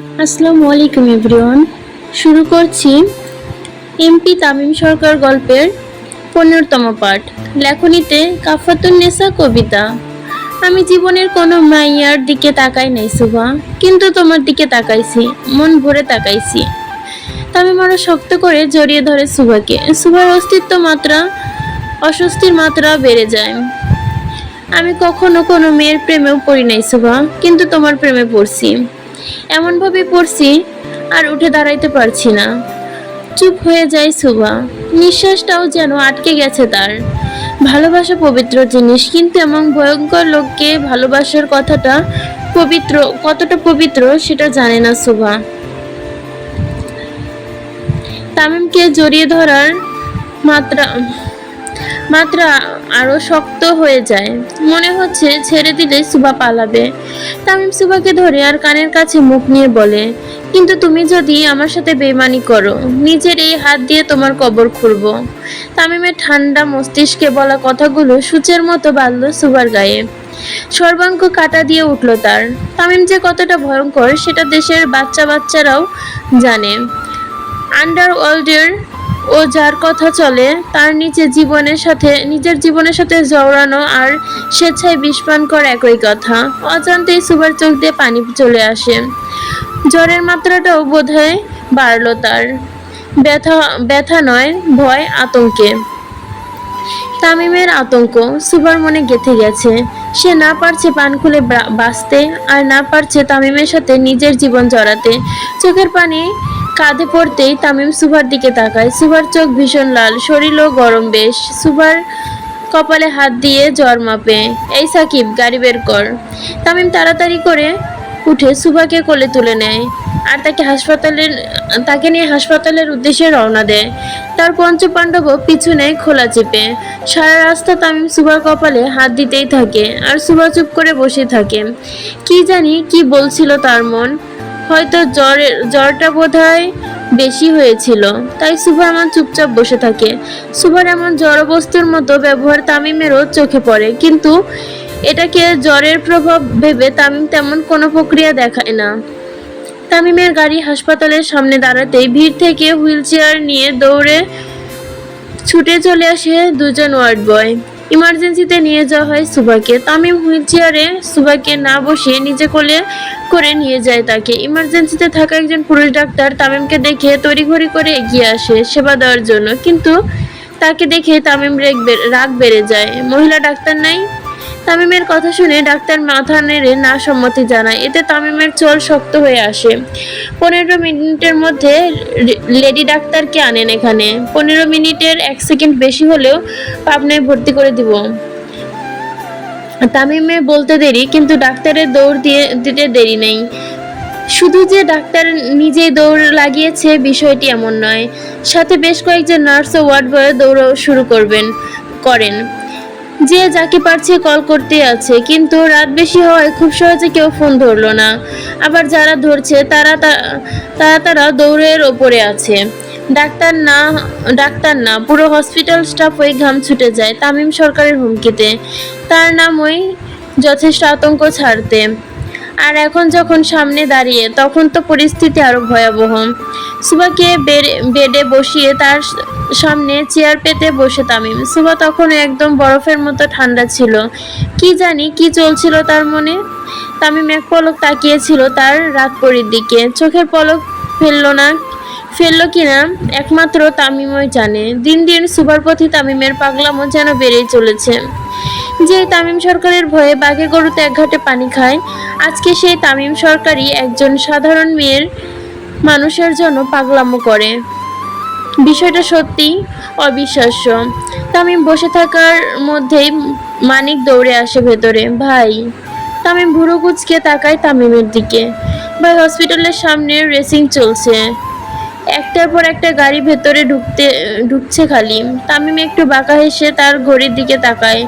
আসসালামু আলাইকুম, এভরিওয়ান। শুরু করছি এমপি তামিম সরকার গল্পের পনেরোতম পাঠ, লেখনীতে কাফাতুন নেসা কবিতা। আমি জীবনের কোনো মাইয়ার দিকে তাকাই নাই, সুভা, কিন্তু তোমার দিকে তাকাইছি, মন ভরে তাকাইছি। তামিম আরও শক্ত করে জড়িয়ে ধরে সুভাকে। সুভার অস্তিত্ব মাত্রা, অস্বস্তির মাত্রা বেড়ে যায়। আমি কখনো কোনো মেয়ের প্রেমেও পড়ি নাই, সুভা, কিন্তু তোমার প্রেমে পড়ছি। এমনভাবে পড়ছি আর উঠে দাঁড়াইতে পারছি না। চুপ হয়ে যায় সুভা। নিঃশ্বাসটাও যেন আটকে গেছে তার। ভালোবাসা পবিত্র জিনিস, কিন্তু এমন ভয়ঙ্কর লোককে ভালোবাসার কথাটা পবিত্র, কতটা পবিত্র সেটা জানে না সুভা। তামিমকে জড়িয়ে ধরার মাত্রা মাত্রা আরও শক্ত হয়ে যায়। মনে হচ্ছে ছেড়ে দিলে সুবা পালাবে। তামিম সুবাকে ধরে আর কানের কাছে মুখ নিয়ে বলে, কিন্তু তুমি যদি আমার সাথে বেমানি করো, নিজের এই হাত দিয়ে তোমার কবর খুঁড়ব। তামিমের ঠান্ডা মস্তিষ্কে বলা কথাগুলো সূচের মতো বাঁধল সুবার গায়ে। সর্বাঙ্গ কাটা দিয়ে উঠল তার। তামিম যে কতটা ভয়ঙ্কর, সেটা দেশের বাচ্চা বাচ্চারাও জানে। আন্ডারওয়ার্ল্ডের ও যার কথা চলে, তার নিচে জীবনের সাথে, নিজের জীবনের সাথে জড়ানো আর স্বেচ্ছায় বিষপান কর একই কথা। অজান্তেই সুবার চোখ দিয়ে পানি চলে আসে। জ্বরের মাত্রাটাও বোধহয় বাড়ল তার। ব্যথা ব্যথা নয়, ভয়, আতঙ্কে। তামিমের আতঙ্ক, সুবার মনে গেঁথে গেছে। সে না পারছে পান খুলে বাঁচতে আর না পারছে তামিমের সাথে নিজের জীবন জড়াতে। চোখের পানি কাঁধে পড়তেই তামিম সুভার দিকে তাকায়। সুভার চোখ ভীষণ লাল শরীরও গরম বেশ। সুভার কপালে হাত দিয়ে জ্বর মাপে। এই সাকিব, গাড়ি বের কর। তামিম তাড়াতাড়ি করে উঠে সুভাকে কোলে তুলে নেয় আর তাকে হাসপাতালের, তাকে নিয়ে হাসপাতালের উদ্দেশ্যে রওনা দেয়। তার পঞ্চপাণ্ডব পিছনে খোলা চেপে। সারা রাস্তা তামিম সুভার কপালে হাত দিতেই থাকে আর সুভা চুপ করে বসে থাকে। কি জানি কি বলছিল তার মন। হয়তো জ্বরের জ্বরটা বোধহয় বেশি হয়েছিল, তাই সুভা এমন চুপচাপ বসে থাকে। সুভার এমন জড়বস্তুর মতো ব্যবহার তামিমেরও চোখে পড়ে, কিন্তু এটাকে জ্বরের প্রভাব ভেবে তামিম তেমন কোনো প্রক্রিয়া দেখায় না। তামিমের গাড়ি হাসপাতালের সামনে দাঁড়াতেই ভিড় থেকে হুইল চেয়ার নিয়ে দৌড়ে ছুটে চলে আসে দুজন ওয়ার্ড বয়। ইমার্জেন্সিতে নিয়ে যাওয়া হয় সুভাকে। তামিম হুইল চেয়ারে সুভাকে না বসিয়ে নিজে কোলে করে নিয়ে যায় তাকে। ইমার্জেন্সিতে থাকা একজন পুরুষ ডাক্তার তামিমকে দেখে তড়িঘড়ি করে এগিয়ে আসে সেবা দেওয়ার জন্য। কিন্তু তাকে দেখে তামিম রেগ রাগ বেড়ে যায়। মহিলা ডাক্তার নাই তামিমের কথা শুনে ডাক্তার মাথা নেড়ে না সম্মতি জানায়। এতে তামিমের চোল শক্ত হয়ে আসে। পনেরো মিনিটের মধ্যে লেডি ডাক্তারকে আনেন এখানে। পনেরো মিনিটের এক সেকেন্ড বেশি হলেও পাবনায় ভর্তি করে দিব। তামিমে বলতে দেরি, কিন্তু ডাক্তারের দৌড় দিয়ে দিতে দেরি নেই। শুধু যে ডাক্তার নিজেই দৌড় লাগিয়েছে, বিষয়টি এমন নয়। সাথে বেশ কয়েকজন নার্স ও ওয়ার্ড বয় দৌড় শুরু করবেন করেন। যে যাকে পারছে কল করতে আছে, কিন্তু রাত বেশি হওয়ায় খুব সহজে কেউ ফোন ধরলো না। আবার যারা ধরছে, তারা তারা তারা দৌড়ের ওপরে আছে। ডাক্তার না ডাক্তার না, পুরো হসপিটাল স্টাফ ওই ঘাম ছুটে যায় তামিম সরকারের হুমকিতে। তার নাম ওই যথেষ্ট আতঙ্ক ছাড়তে। আর এখন যখন সামনে দাঁড়িয়ে, তখন তো পরিস্থিতি আরও ভয়াবহ। সুবাকে বেড়ে- বসিয়ে তার সামনে চেয়ার পেতে বসে তামিম। সুবা তখন একদম বরফের মতো ঠান্ডা ছিল। কি জানি, কি চলছিল তার মনে? তামিম এক পলক তাকিয়েছিল তার রাত পরির দিকে। চোখের পলক ফেলল না। ফেলল কিনা, একমাত্র তামিমই জানে। দিন দিন সুবার প্রতি তামিমের পাগলামো যেন বেড়েই চলেছে। যে তামিম সরকারের ভয়ে বাঘে গরুতে এক ঘাটে পানি খায়, আজকে সেই তামিম সরকারই একজন সাধারণ মেয়ের মানুষের জন্য পাগলামো করে। বিষয়টা সত্যি অবিশ্বাস্য। তামিম বসে থাকার মধ্যেই মানিক দৌড়ে আসে ভেতরে। ভাই, তামিম ভুরু কুচকে তাকায় তামিমের দিকে। ভাই, হসপিটালের সামনে রেসিং চলছে। একটার পর একটা গাড়ি ভেতরে ঢুকতে, ঢুকছে খালি। তামিম একটু বাঁকা হেসে তার ঘড়ির দিকে তাকায়।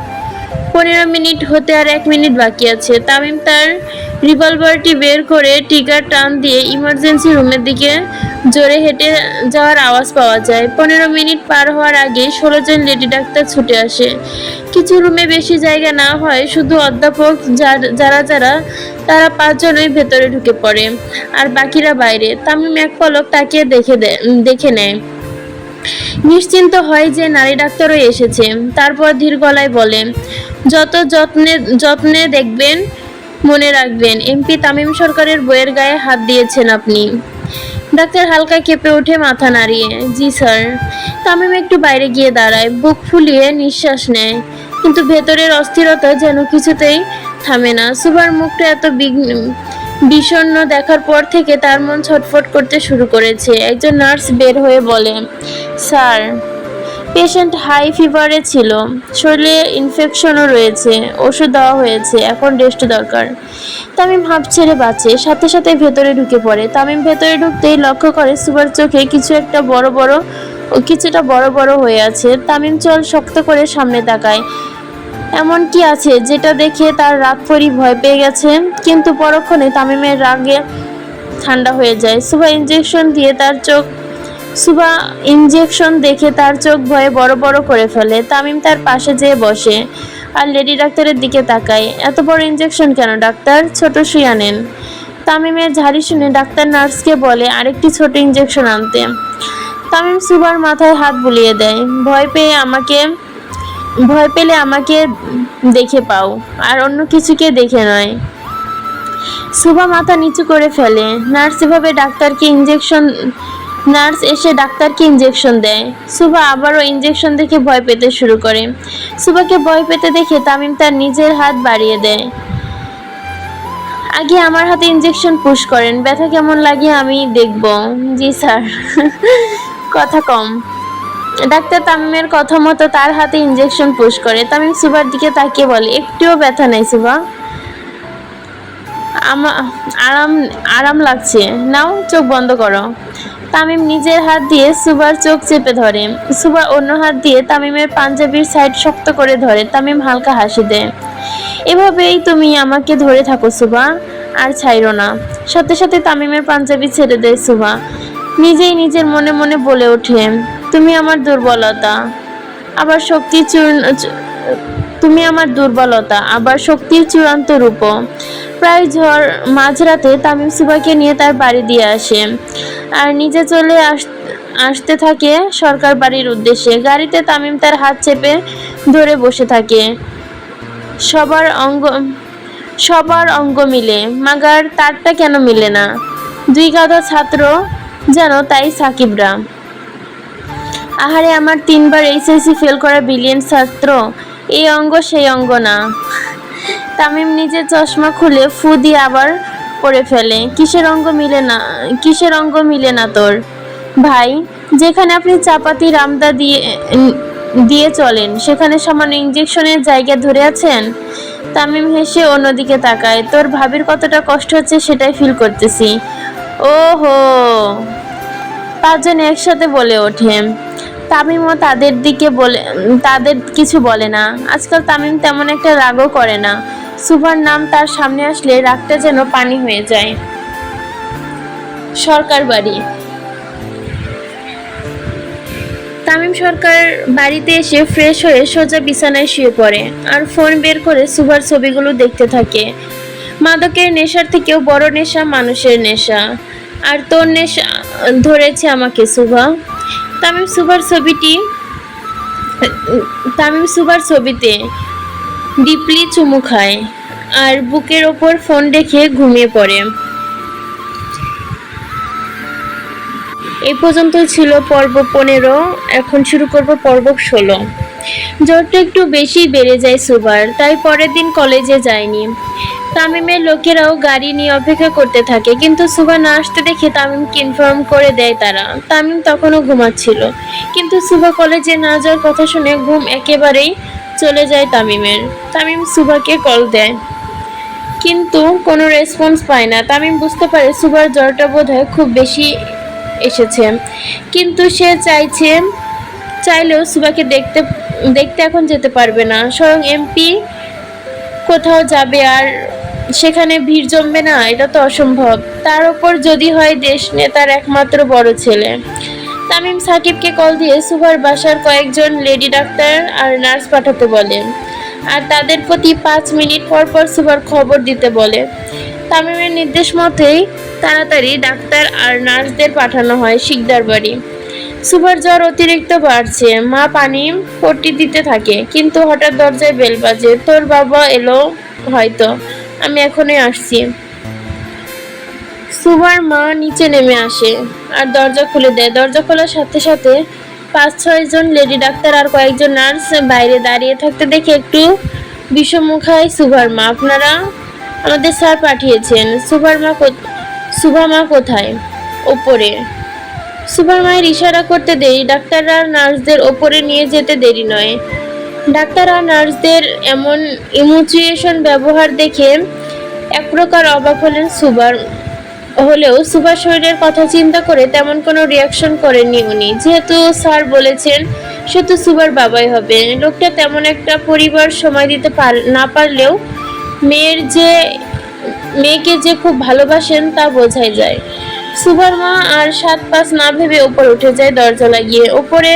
পনেরো মিনিট হতে আর এক মিনিট বাকি আছে। তামিম তার রিভলভারটি বের করে টিকার টান দিয়ে ইমার্জেন্সি রুমের দিকে জোরে হেঁটে যাওয়ার আওয়াজ পাওয়া যায়। পনেরো মিনিট পার হওয়ার আগে ষোলো জন লেডি ডাক্তার ছুটে আসে। কিছু রুমে বেশি জায়গা না হয় শুধু অধ্যাপক, যার- যারা তারা পাঁচজনই ভেতরে ঢুকে পড়ে। আর বাকিরা বাইরে। তামিম এক পলক তাকিয়ে দেখে দেখে নেয়। নিশ্চিন্ত হয় যে নারী ডাক্তারও এসেছে। তারপর ধীর গলায় বলে, যত যত্নে যত্নে দেখবেন, মনে রাখবেন। এমপি তামিম সরকারের বইয়ের গায়ে হাত দিয়েছেন আপনি। ডাক্তার হালকা কেঁপে ওঠে মাথা নাড়িয়ে, জি, স্যার। তামিম একটু বাইরে গিয়ে দাঁড়ায়, বুক ফুলিয়ে নিঃশ্বাস নেয়, কিন্তু ভেতরের অস্থিরতা যেন কিছুতেই থামে না। সুবার মুখটা এত বিঘ্ন- বিষণ্ন দেখার পর থেকে তার মন ছটফট করতে শুরু করেছে। একজন নার্স বের হয়ে বলে, স্যার পেশেন্ট হাই ফিভারে ছিল। শরীরে ইনফেকশনও রয়েছে। ওষুধ দেওয়া হয়েছে। এখন রেস্ট দরকার। তামিম হাঁপ ছেড়ে বাঁচে। সাথে সাথে ভেতরে ঢুকে পড়ে। তামিম ভেতরে ঢুকতেই লক্ষ্য করে সুবার চোখে কিছু একটা বড় বড় ও কিছুটা বড় বড় হয়ে আছে। তামিম চল শক্ত করে সামনে তাকায়। এমন কি আছে যেটা দেখে তার রাগ পরি ভয় পেয়ে গেছে? কিন্তু পরক্ষণে তামিমের রাগে ঠান্ডা হয়ে যায়। সুবা ইঞ্জেকশন দিয়ে তার চোখ সুবা ইঞ্জেকশন দেখে তার চোখ ভয়ে বড় বড় করে ফেলে। তামিম তার পাশে যেয়ে বসে। আর লেডি ডাক্তারের দিকে তাকায়। এত বড় ইঞ্জেকশন কেন ডাক্তার? ছোট শুই আনেন তামিমের ঝাড়ি শুনে ডাক্তার নার্সকে বলে, আরেকটি ছোট ইঞ্জেকশন আনতে। তামিম সুবার মাথায় হাত বুলিয়ে দেয়, ভয় পেয়ে আমাকে, ভয় পেলে আমাকে দেখে পাও, আর অন্য কিছুকে দেখে নয়। সুভা মাথা নিচু করে ফেলে। নার্স এভাবে ডাক্তারকে ইঞ্জেকশন নার্স এসে ডাক্তারকে ইঞ্জেকশন দেয়। সুভা আবারও ইঞ্জেকশন দেখে ভয় পেতে শুরু করে। সুভাকে ভয় পেতে দেখে তামিম তার নিজের হাত বাড়িয়ে দেয়। আগে আমার হাতে ইঞ্জেকশন পুশ করেন, ব্যথা কেমন লাগে আমি দেখব। জি, স্যার। কথা কম। ডাক্তার তামিমের কথা মতো তার হাতে ইঞ্জেকশন পুশ করে। তামিম সুভার দিকে তাকিয়ে বলে, একটুও ব্যথা নাই সুভা। আমা আরাম আরাম লাগছে। নাও, চোখ বন্ধ করো। তামিম নিজের হাত দিয়ে সুবার চোখ চেপে ধরে। সুবা অন্য হাত দিয়ে তামিমের পাঞ্জাবির সাইড শক্ত করে ধরে। তামিম হালকা হাসি দেয়। এভাবেই তুমি আমাকে ধরে থাকো সুবা, আর ছাইরো না। সাথে সাথে তামিমের পাঞ্জাবি ছেড়ে দেয় সুবা। নিজেই নিজের মনে মনে বলে ওঠে, তুমি আমার দুর্বলতা, আবার শক্তি চূর্ণ তুমি আমার দুর্বলতা, আবার শক্তির চূড়ান্ত রূপ। প্রায় ঝড় মাঝরাতে তামিম সুবাকে নিয়ে তার বাড়ি দিয়ে আসে। আর নিজে চলে আস, আসতে থাকে সরকার বাড়ির উদ্দেশ্যে। গাড়িতে তামিম তার হাত চেপে ধরে বসে থাকে। সবার অঙ্গ সবার অঙ্গ মিলে, মাগার তারটা কেন মিলে না? দুই গাধা ছাত্র যেন তাই সাকিবরা। আহারে, আমার তিনবার এইচএসসি ফেল করা বিলিয়ন ছাত্র, এই অঙ্গ সেই অঙ্গ না। তামিম নিজের চশমা খুলে ফু দিয়ে আবার পরে ফেলে। কিসের অঙ্গ মিলে না, কিসের অঙ্গ মিলে না তোর? ভাই, যেখানে আপনি চাপাতি রামদা দিয়ে দিয়ে চলেন, সেখানে সামান্য ইঞ্জেকশনের জায়গা ধরে আছেন? তামিম হেসে অন্যদিকে তাকায়। তোর ভাবির কতটা কষ্ট হচ্ছে সেটাই ফিল করতেছি। ও হো পাঁচজন একসাথে বলে ওঠে। তামিমও তাদের দিকে বলে তাদের কিছু বলে না। আজকাল তামিম তেমন একটা রাগও করে না। সুভার নাম তার সামনে আসলে রাগটা যেন পানি হয়ে যায়। সরকার বাড়ি। তামিম সরকার বাড়িতে এসে ফ্রেশ হয়ে সোজা বিছানায় শুয়ে পড়ে আর ফোন বের করে সুভার ছবিগুলো দেখতে থাকে। মাদকের নেশার থেকেও বড় নেশা মানুষের নেশা। আর তোর নেশা ধরেছে আমাকে, সুভা। তামিম সুভার ছবিটি তামিম সুভার ছবিতে ডিপলি চুমু খায় আর বুকের ওপর ফোন রেখে ঘুমিয়ে পড়ে। এই পর্যন্ত ছিল পর্ব পনেরো, এখন শুরু করব পর্ব ষোলো। জ্বরটা একটু বেশি বেড়ে যায় সুবার তাই পরের দিন কলেজে যায়নি তামিমের লোকেরাও গাড়ি নিয়ে অপেক্ষা করতে থাকে, কিন্তু সুবা না আসতে দেখে তামিমকে ইনফর্ম করে দেয় তারা। তামিম তখনও ঘুমাচ্ছিল, কিন্তু সুবা কলেজে না যাওয়ার কথা শুনে ঘুম একেবারেই চলে যায় তামিমের। তামিম সুবাকে কল দেয়। কিন্তু কোনো রেসপন্স পায় না। তামিম বুঝতে পারে সুবার জ্বরটা বোধহয় খুব বেশি এসেছে। কিন্তু সে চাইছে, চাইলেও সুবাকে দেখতে দেখতে এখন যেতে পারবে না। স্বয়ং এমপি কোথাও যাবে আর সেখানে ভিড় জমবে না, এটা তো অসম্ভব। তার উপর যদি হয় দেশ নেতার একমাত্র বড় ছেলে। তামিম সাকিবকে কল দিয়ে সুভার বাসার কয়েকজন লেডি ডাক্তার আর নার্স পাঠাতে বলে। আর তাদের প্রতি পাঁচ মিনিট পর পর সুভার খবর দিতে বলে। তামিমের নির্দেশ মতেই তাড়াতাড়ি ডাক্তার আর নার্সদের পাঠানো হয় শিকদার বাড়ি। সুভার জ্বর অতিরিক্ত বাড়ছে। মা পানি পট্টি দিতে থাকে, কিন্তু হঠাৎ দরজায় বেল বাজে। তোর বাবা এলো হয়তো। আমি এখনই আসছি। সুভার মা নিচে নেমে আসে আর দরজা খুলে দেয়। দরজা খোলার সাথে সাথে পাঁচ, ছয় জন লেডি ডাক্তার আর কয়েকজন নার্স বাইরে দাঁড়িয়ে থাকতে দেখে একটু বিষমুখায় সুভার মা। আপনারা আমাদের স্যার পাঠিয়েছেন। সুভার মা সুভা মা কোথায়? ওপরে। সুভার মায়ের ইশারা করতে দেরি ডাক্তাররা নার্সদের ওপরে নিয়ে যেতে দেরি নয়। ডাক্তার আর নার্সদের এমন ইমোচুয়েশন ব্যবহার দেখে এক প্রকার অবাক হলেন সুবার হলেও সুভার শরীরের কথা চিন্তা করে তেমন কোনো রিয়াকশন করেননি উনি। যেহেতু স্যার বলেছেন, সে তো সুবার বাবাই হবে। লোকটা তেমন একটা পরিবার সময় দিতে না পারলেও মেয়ের যে মেয়েকে যে খুব ভালোবাসেন তা বোঝাই যায়। সুভার মা আর সাত পাঁচ না ভেবে ওপর উঠে যায় দরজা লাগিয়ে। ওপরে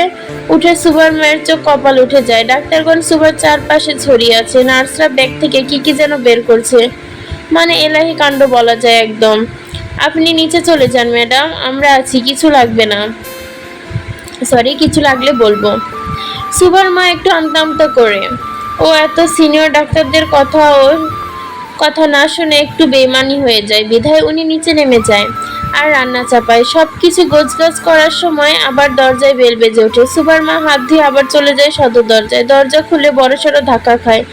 উঠে সুভার মায়ের চোখ কপাল উঠে যায়। ডাক্তারগণ সুভার চারপাশে ছড়িয়ে আছে। নার্সরা ব্যাগ থেকে কি কি যেন বের করছে। মানে এলাহি কাণ্ড বলা যায় একদম। আপনি নিচে চলে যান, ম্যাডাম। আমরা আছি, কিছু লাগবে না। সরি কিছু লাগলে বলব। সুভার মা একটু আমতা করে। ও এত সিনিয়র ডাক্তারদের কথা ও কথা না শুনে একটু বেমানি হয়ে যায়। বিধায় উনি নিচে নেমে যায় আর রান্না চাপায়। সব কিছু গোছগাছ করার সময় আবার দরজায় বেল বেজে ওঠে। সুপার মা হাত দিয়ে আবার চলে যায় সদর দরজায়। দরজা খুলে বড়সড় ধাক্কা খায়।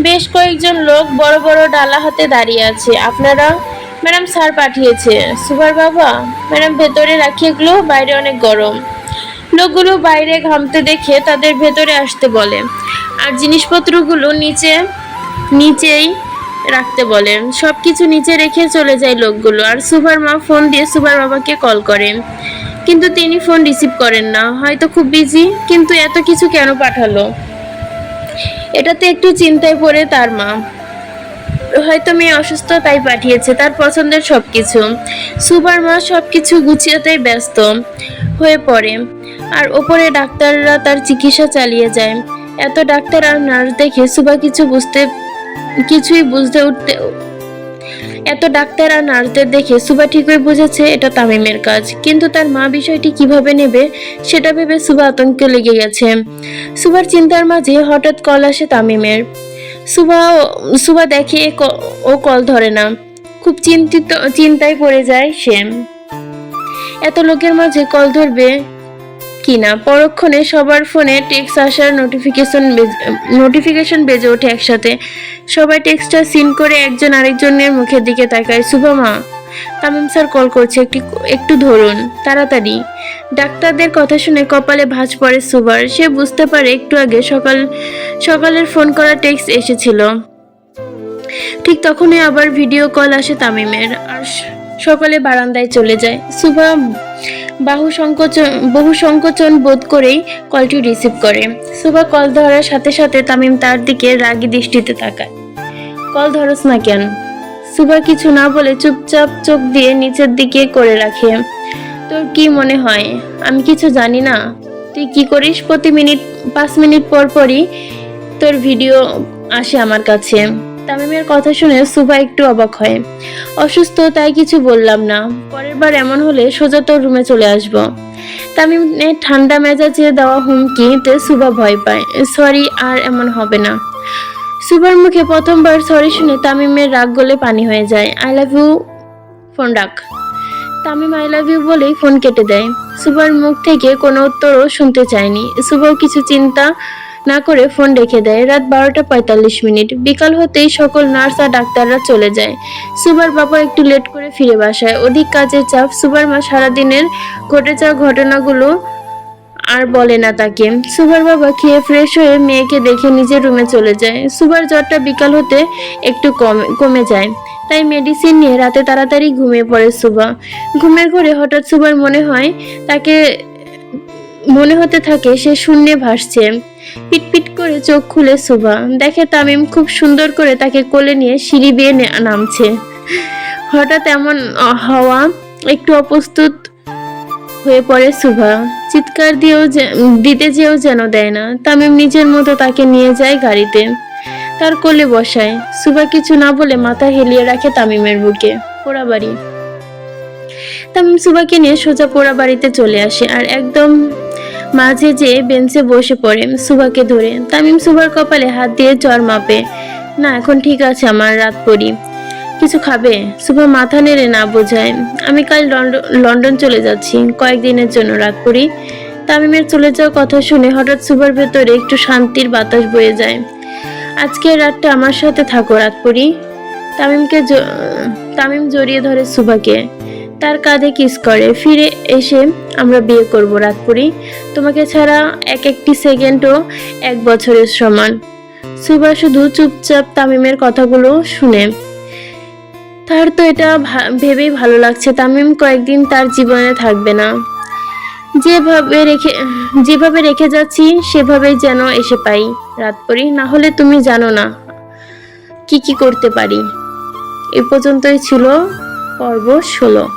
বেশ কয়েকজন লোক বড় বড় ডালা হাতে দাঁড়িয়ে আছে। আপনারা ম্যাডাম স্যার পাঠিয়েছে। সুপার বাবা, ম্যাডাম, ভেতরে রাখি এগুলো বাইরে অনেক গরম। লোকগুলো বাইরে ঘামতে দেখে তাদের ভেতরে আসতে বলে। আর জিনিসপত্রগুলো নিচে, নিচেই রাখতে বলে। সব কিছু নিচে রেখে চলে যায় লোকগুলো। আর সুভার মা ফোন দিয়ে সুভার বাবাকে কল করেন কিন্তু তিনি ফোন রিসিভ করেন না। হয়তো খুব বিজি, কিন্তু এত কিছু কেন পাঠালো? এটাতে একটু চিন্তায় পড়ে তার মা। হয়তো মেয়ে অসুস্থ, তাই পাঠিয়েছে তার পছন্দের সবকিছু। সুবার মা সবকিছু গুছিয়েতেই ব্যস্ত হয়ে পড়ে। আর ওপরে ডাক্তাররা তার চিকিৎসা চালিয়ে যায়। এত ডাক্তার আর নার্স দেখে সুবা কিছু বুঝতে, কিছুই বুঝতে উঠতে, এত ডাক্তার আর নার্সদের দেখে সুবা ঠিকই বুঝেছে এটা তামিমের কাজ। কিন্তু তার মা বিষয়টি কীভাবে নেবে, সেটা ভেবে সুবা আতঙ্কে লেগে গেছে। সুবার চিন্তার মাঝে হঠাৎ কল আসে তামিমের। সুবা সুভা দেখে ও কল ধরে না। খুব চিন্তিত, চিন্তায় পড়ে যায় সে এত লোকের মাঝে কল ধরবে? কিনা। পরক্ষণে সবার ফোনে টেক্সট আসার নোটিফিকেশন নোটিফিকেশন বেজে ওঠে একসাথে। সবাই টেক্সটটা সিন করে একজন আরেকজনের মুখের দিকে তাকায়। শুভমা তামিম স্যার কল করছে, একটু একটু ধরুন, তাড়াতাড়ি। ডাক্তারদের কথা শুনে কপালে ভাঁজ পড়ে সুবার সে বুঝতে পারে একটু আগে সকাল সকালের ফোন করা টেক্সট এসেছিল। ঠিক তখনই আবার ভিডিও কল আসে তামিমের। আর সকালে বারান্দায় চলে যায়। সুভা বাহু সংকোচন বহু সংকোচন বোধ করেই কলটি রিসিভ করে। সুভা কল ধরার সাথে সাথে তামিম তার দিকে রাগী দৃষ্টিতে তাকায়। কল ধরস না কেন? সুভা কিছু না বলে চুপচাপ চোখ দিয়ে নিচের দিকে করে রাখে। তোর কি মনে হয়? আমি কিছু জানি না। তুই কি করিস? প্রতি মিনিট, পাঁচ মিনিট পর পরই তোর ভিডিও আসে আমার কাছে। তামিমের কথা শুনে সুভা একটু অবাক হয়। অসুস্থ, তাই কিছু বললাম না। পরের বার এমন হলে সোজা তোর রুমে চলে আসব। তামিমের ঠান্ডা মেজাজে দেওয়া হুমকিতে সুভা ভয় পায়। সরি আর এমন হবে না। সুভার মুখে প্রথমবার সরি শুনে তামিমের রাগ গলে পানি হয়ে যায়। আই লাভ ইউ ফোন রাখ তামিম আই লাভ ইউ বলেই ফোন কেটে দেয়। সুভার মুখ থেকে কোনো উত্তরও শুনতে চায়নি। সুভাও কিছু চিন্তা না করে ফোন রেখে দেয়। রাত বারোটা পঁয়তাল্লিশ মিনিট। বিকাল হতেই সকল নার্স আর ডাক্তাররা চলে যায়। সুবার বাবা একটু লেট করে ফিরে বাসায়। অধিক কাজের চাপ, সুবার মা সারাদিনের ঘটে যাওয়া ঘটনাগুলো আর বলে না তাকে। সুবার বাবা খেয়ে ফ্রেশ হয়ে মেয়েকে দেখে নিজের রুমে চলে যায়। সুবার জ্বরটা বিকাল হতে একটু কমে কমে যায়। তাই মেডিসিন নিয়ে রাতে তাড়াতাড়ি ঘুমিয়ে পড়ে সুবা। ঘুমের ঘরে হঠাৎ সুবার মনে হয় তাকে মনে হতে থাকে সে শূন্যে ভাসছে। পিটপিট করে চোখ খুলে সুবা দেখে তামিম খুব সুন্দর করে তাকে কোলে নিয়ে সিঁড়ি বেয়ে নামছে। হঠাৎ এমন হওয়া একটু অপ্রস্তুত হয়ে পড়ে সুভা। চিৎকার দিয়েও দিতে যেও যেন দেয় না। তামিম নিজের মতো তাকে নিয়ে যায় গাড়িতে, তার কোলে বসায়। সুভা কিছু না বলে মাথা হেলিয়ে রাখে তামিমের বুকে। পোড়া বাড়ি। তামিম সুবাকে নিয়ে সোজা পোড়া বাড়িতে চলে আসে আর একদম মাঝে যে বেঞ্চে বসে পড়ে সুবাকে ধরে। তামিম সুবার কপালে হাত দিয়ে চর মাপে। না, এখন ঠিক আছে আমার রাত পড়ি। কিছু খাবে? সুভা মাথা নেড়ে না বোঝায়। আমি কাল লন্ড- লন্ডন চলে যাচ্ছি। কয়েকদিনের জন্য রাত পড়ি। তামিমের চলে যাওয়ার কথা শুনে হঠাৎ সুভার ভেতরে একটু শান্তির বাতাস বয়ে যায়। আজকের রাতটা আমার সাথে থাকো, রাত পড়ি। তামিমকে তামিম জড়িয়ে ধরে সুভাকে। তার কাঁধে কিস করে। ফিরে এসে আমরা বিয়ে করব রাতপুরি। তোমাকে ছাড়া এক একটি সেকেন্ডও এক বছরের সমান। সুভা শুধু চুপচাপ তামিমের কথাগুলো শুনে। তার তো এটা ভেবেই ভালো লাগছে, তামিম কয়েকদিন তার জীবনে থাকবে না। যেভাবে রেখে যেভাবে রেখে যাচ্ছি, সেভাবেই যেন এসে পাই। রাতপুরি, না হলে তুমি জানো না কি কি করতে পারি। এ পর্যন্তই ছিল পর্ব ষোলো।